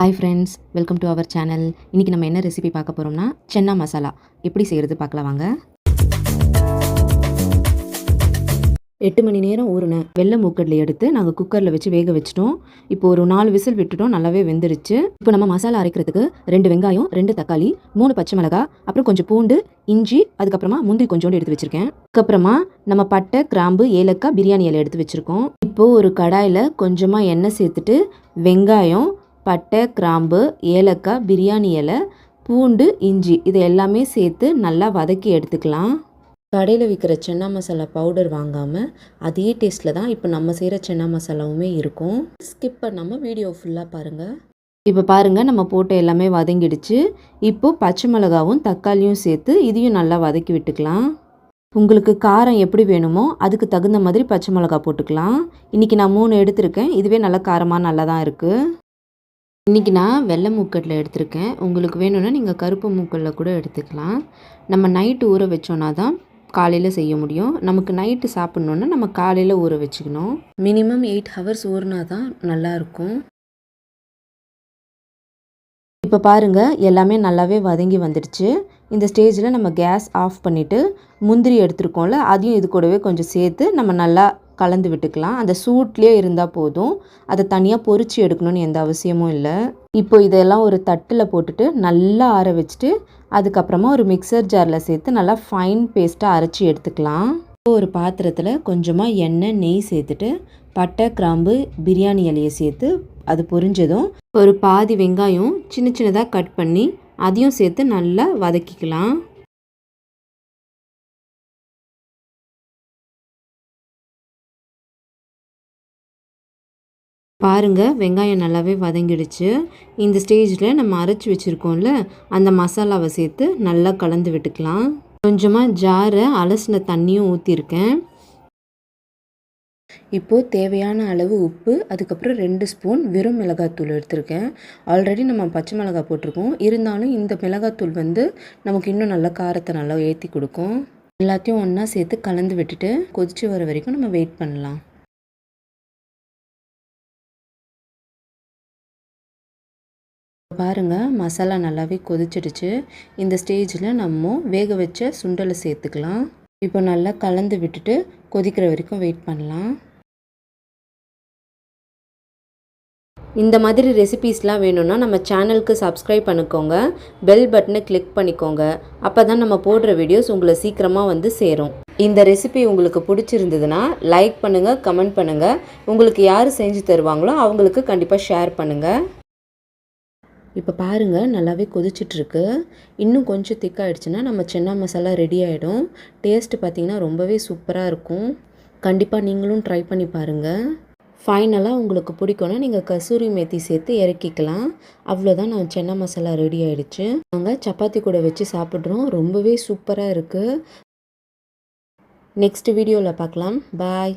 Hi friends welcome to our channel இன்றைக்கி நம்ம என்ன ரெசிபி பார்க்க போகிறோம்னா சென்னா மசாலா எப்படி செய்கிறது பார்க்கலாம் வாங்க. எட்டு மணி நேரம் ஊறின வெள்ளை மூக்கடலை எடுத்து நாங்கள் குக்கரில் வச்சு வேக வச்சிட்டோம். இப்போ ஒரு நாலு விசில் விட்டுட்டோம் நல்லாவே வெந்துருச்சு. இப்போ நம்ம மசாலா அரைக்கிறதுக்கு ரெண்டு வெங்காயம் ரெண்டு தக்காளி மூணு பச்சை மிளகா அப்புறம் கொஞ்சம் பூண்டு இஞ்சி அதுக்கப்புறமா முந்திரி கொஞ்சோண்டு எடுத்து வச்சுருக்கேன். அதுக்கப்புறமா நம்ம பட்டை கிராம்பு ஏலக்காய் பிரியாணி இலை எடுத்து வச்சுருக்கோம். இப்போது ஒரு கடாயில் கொஞ்சமாக எண்ணெய் சேர்த்துட்டு வெங்காயம் பட்டை கிராம்பு ஏலக்காய் பிரியாணி இலை பூண்டு இஞ்சி இது எல்லாமே சேர்த்து நல்லா வதக்கி எடுத்துக்கலாம். கடையில் விற்கிற சென்னா மசாலா பவுடர் வாங்காமல் அதே டேஸ்ட்டில் தான் இப்போ நம்ம செய்கிற சென்னா மசாலாவுமே இருக்கும். ஸ்கிப் பண்ணாமல் வீடியோ ஃபுல்லாக பாருங்கள் இப்போ பாருங்கள் நம்ம போட்ட எல்லாமே வதங்கிடுச்சு. இப்போ பச்சை மிளகாவும் தக்காளியும் சேர்த்து இதையும் நல்லா வதக்கி விட்டுக்கலாம். உங்களுக்கு காரம் எப்படி வேணுமோ அதுக்கு தகுந்த மாதிரி பச்சை மிளகா போட்டுக்கலாம். இன்றைக்கி நான் மூணு எடுத்திருக்கேன். இதுவே நல்லா காரமாக நல்லா தான் இருக்குது இன்றைக்கி நான் வெள்ளை மூக்கட்டில் எடுத்திருக்கேன். உங்களுக்கு வேணும்னா நீங்கள் கருப்பு மூக்கல்ல கூட எடுத்துக்கலாம். நம்ம நைட்டு ஊற வச்சோன்னா தான் காலையில் செய்ய முடியும். நமக்கு நைட்டு சாப்பிட்ணுன்னா நம்ம காலையில் ஊற வச்சுக்கணும். மினிமம் எயிட் ஹவர்ஸ் ஊறினா தான் நல்லாயிருக்கும் இப்போ பாருங்கள் எல்லாமே நல்லாவே வதங்கி வந்துடுச்சு. இந்த ஸ்டேஜில் நம்ம கேஸ் ஆஃப் பண்ணிவிட்டு முந்திரி எடுத்துருக்கோம்ல அதையும் இது கூடவே கொஞ்சம் சேர்த்து நம்ம நல்லா கலந்து விட்டுக்கலாம். அந்த சூட்லேயே இருந்தால் போதும். அதை தனியாக பொறிச்சு எடுக்கணும்னு எந்த அவசியமும் இல்லை. இப்போ இதெல்லாம் ஒரு தட்டில் போட்டுட்டு நல்லா ஆற வச்சுட்டு அதுக்கப்புறமா ஒரு மிக்சர் ஜாரில் சேர்த்து நல்லா ஃபைன் பேஸ்ட்டாக அரைச்சி எடுத்துக்கலாம். ஒரு பாத்திரத்தில் கொஞ்சமாக எண்ணெய் நெய் சேர்த்துட்டு பட்டை கிராம்பு பிரியாணி இலையை சேர்த்து அது பொரிஞ்சதும் ஒரு பாதி வெங்காயம் சின்ன சின்னதாக கட் பண்ணி அதையும் சேர்த்து நல்லா வதக்கிக்கலாம். பாருங்கள் வெங்காயம் நல்லாவே வதங்கிடுச்சு. இந்த ஸ்டேஜில் நம்ம அரைச்சி வச்சுருக்கோம்ல அந்த மசாலாவை சேர்த்து நல்லா கலந்து விட்டுக்கலாம். கொஞ்சமாக ஜாரை அலசின தண்ணியும் ஊற்றிருக்கேன் இப்போது தேவையான அளவு உப்பு அதுக்கப்புறம் ரெண்டு ஸ்பூன் வெறும் மிளகாத்தூள் எடுத்திருக்கேன். ஆல்ரெடி நம்ம பச்சை மிளகாய் போட்டிருக்கோம். இருந்தாலும் இந்த மிளகாத்தூள் வந்து நமக்கு இன்னும் நல்லா காரத்தை நல்லா ஏற்றி கொடுக்கும். எல்லாத்தையும் ஒன்றா சேர்த்து கலந்து விட்டுட்டு கொதிச்சு வர வரைக்கும் நம்ம வெயிட் பண்ணலாம். பாருங்கள் மசாலா நல்லாவே கொதிச்சிடுச்சு. இந்த ஸ்டேஜில் நம்ம வேக வச்ச சுண்டலை சேர்த்துக்கலாம். இப்போ நல்லா கலந்து விட்டுட்டு கொதிக்கிற வரைக்கும் வெயிட் பண்ணலாம். இந்த மாதிரி ரெசிபீஸ்லாம் வேணும்னா நம்ம சேனலுக்கு சப்ஸ்கிரைப் பண்ணிக்கோங்க. பெல் பட்டனை கிளிக் பண்ணிக்கோங்க. அப்போ தான் நம்ம போடுற வீடியோஸ் உங்களை சீக்கிரமாக வந்து சேரும். இந்த ரெசிபி உங்களுக்கு பிடிச்சிருந்ததுன்னா லைக் பண்ணுங்கள் கமெண்ட் பண்ணுங்கள் உங்களுக்கு யார் செஞ்சு தருவாங்களோ அவங்களுக்கு கண்டிப்பாக ஷேர் பண்ணுங்கள் இப்போ பாருங்கள் நல்லாவே கொதிச்சிட்ருக்கு. இன்னும் கொஞ்சம் திக்காயிடுச்சுன்னா நம்ம சென்னா மசாலா ரெடி ஆகிடும் டேஸ்ட்டு பார்த்திங்கன்னா ரொம்பவே சூப்பராக இருக்கும். கண்டிப்பாக நீங்களும் ட்ரை பண்ணி பாருங்கள் ஃபைனலாக உங்களுக்கு பிடிக்கும்னா நீங்கள் கசூரி மேத்தி சேர்த்து இறக்கிக்கலாம். அவ்வளோதான் நான் சென்னா மசாலா ரெடி ஆகிடுச்சு நாங்கள் சப்பாத்தி கூட வச்சு சாப்பிட்றோம். ரொம்பவே சூப்பராக இருக்குது நெக்ஸ்ட் வீடியோவில் பார்க்கலாம் பாய்